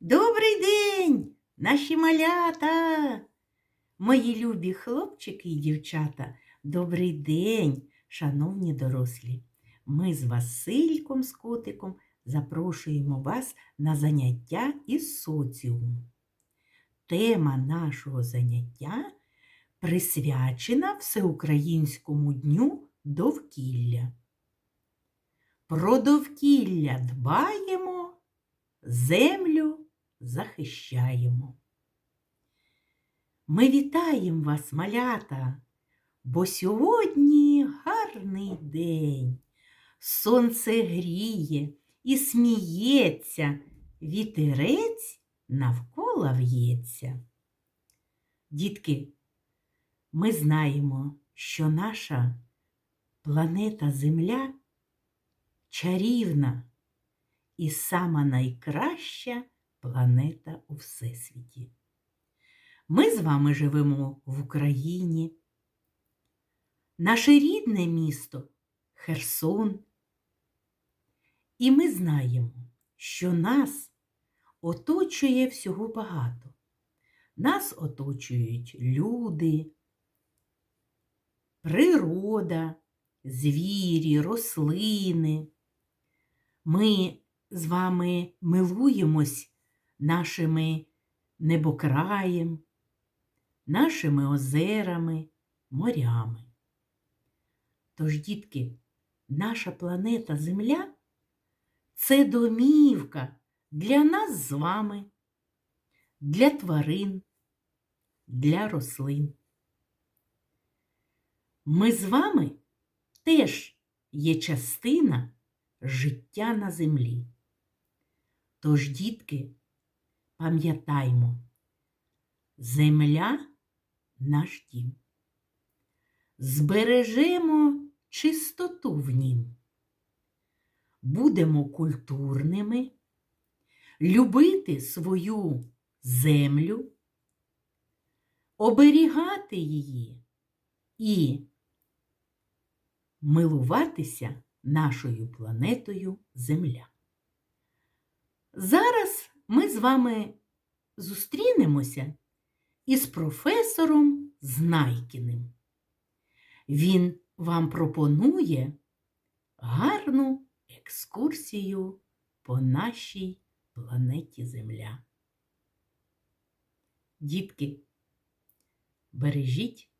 Добрий день, наші малята, мої любі хлопчики і дівчата. Добрий день, шановні дорослі. Ми з Васильком з котиком запрошуємо вас на заняття із соціуму. Тема нашого заняття присвячена Всеукраїнському дню довкілля. Про довкілля дбаємо, землю захищаємо. Ми вітаємо вас, малята, бо сьогодні гарний день. Сонце гріє і сміється, вітерець навколо в'ється. Дітки, ми знаємо, що наша планета Земля чарівна і сама найкраща планета у Всесвіті. Ми з вами живемо в Україні. Наше рідне місто Херсон. І ми знаємо, що нас оточує всього багато. Нас оточують люди, природа, звірі, рослини. Ми з вами милуємось нашими небокраєм, нашими озерами, морями. Тож, дітки, наша планета Земля це домівка для нас з вами, для тварин, для рослин. Ми з вами теж є частина життя на землі. Тож, дітки, пам'ятаймо, земля наш дім. Збережемо чистоту в нім. Будемо культурними, любити свою землю, оберігати її і милуватися нашою планетою Земля. Зараз ми з вами зустрінемося із професором Знайкіним. Він вам пропонує гарну екскурсію по нашій планеті Земля. Дітки, бережіть,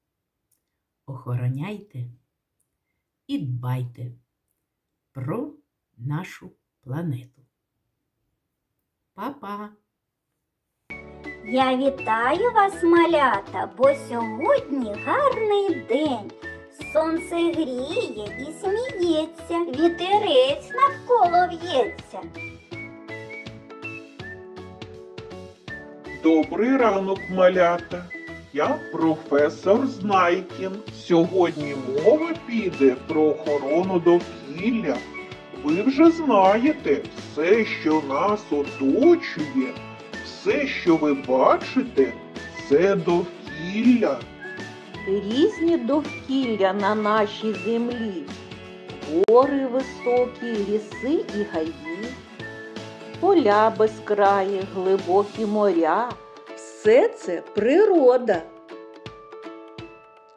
охороняйте і дбайте про нашу планету. Па-па! Я вітаю вас, малята, бо сьогодні гарний день. Сонце гріє і сміється, вітерець навколо в'ється. Добрий ранок, малята. Я професор Знайкін. Сьогодні мова піде про охорону довкілля. Ви вже знаєте, все, що нас оточує, все, що ви бачите, це довкілля. різні довкілля на нашій землі, гори високі, ліси і гаї, поля безкраї, глибокі моря. Все це природа.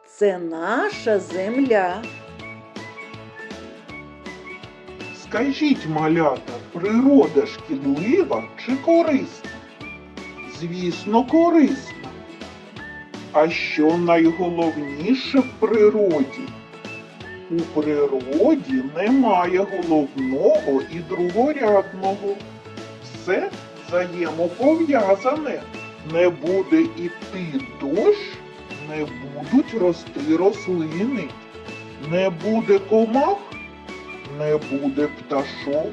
Це наша земля. Скажіть, малята, природа шкідлива чи корисна? Звісно, корисна. А що найголовніше в природі? У природі немає головного і другорядного. Все взаємопов'язане. Не буде іти дощ, не будуть рости рослини. Не буде комах, не буде пташок,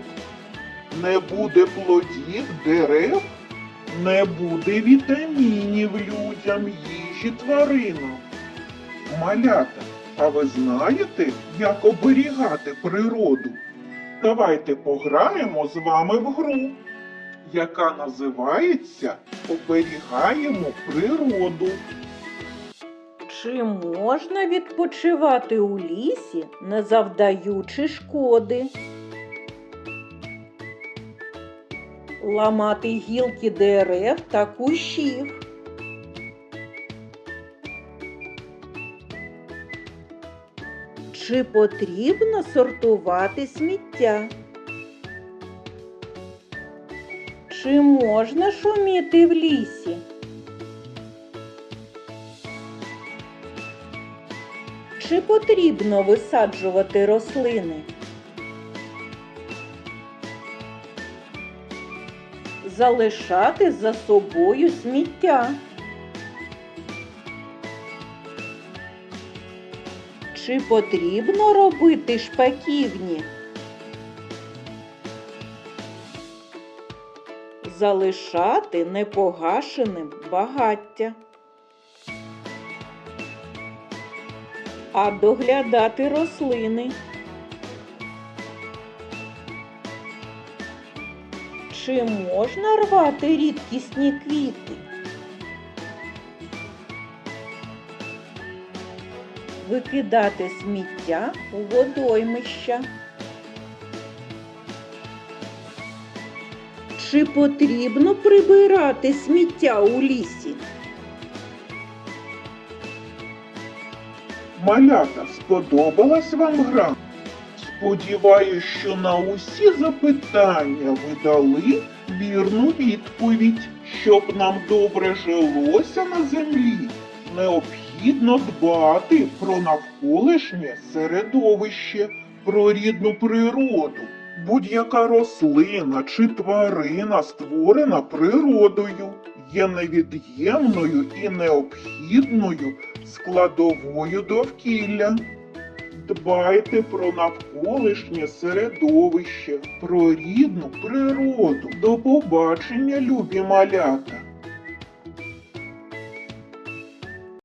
не буде плодів дерев, не буде вітамінів людям, їжі тваринам. Малята, а ви знаєте, як оберігати природу? Давайте пограємо з вами в гру, яка називається Оберігаємо природу. Чи можна відпочивати у лісі, не завдаючи шкоди? ламати гілки дерев та кущів. Чи потрібно сортувати сміття? Чи можна шуміти в лісі? Чи потрібно висаджувати рослини? Залишати за собою сміття. Чи потрібно робити шпаківні? Залишати непогашеним багаття. А доглядати рослини. Чи можна рвати рідкісні квіти? Викидати сміття у водоймища. Чи потрібно прибирати сміття у лісі? Малята, сподобалась вам гра? Сподіваюсь, що на усі запитання ви дали вірну відповідь. Щоб нам добре жилося на землі, необхідно дбати про навколишнє середовище, про рідну природу. Будь-яка рослина чи тварина, створена природою, є невід'ємною і необхідною складовою довкілля. Дбайте про навколишнє середовище, про рідну природу. До побачення, любі малята!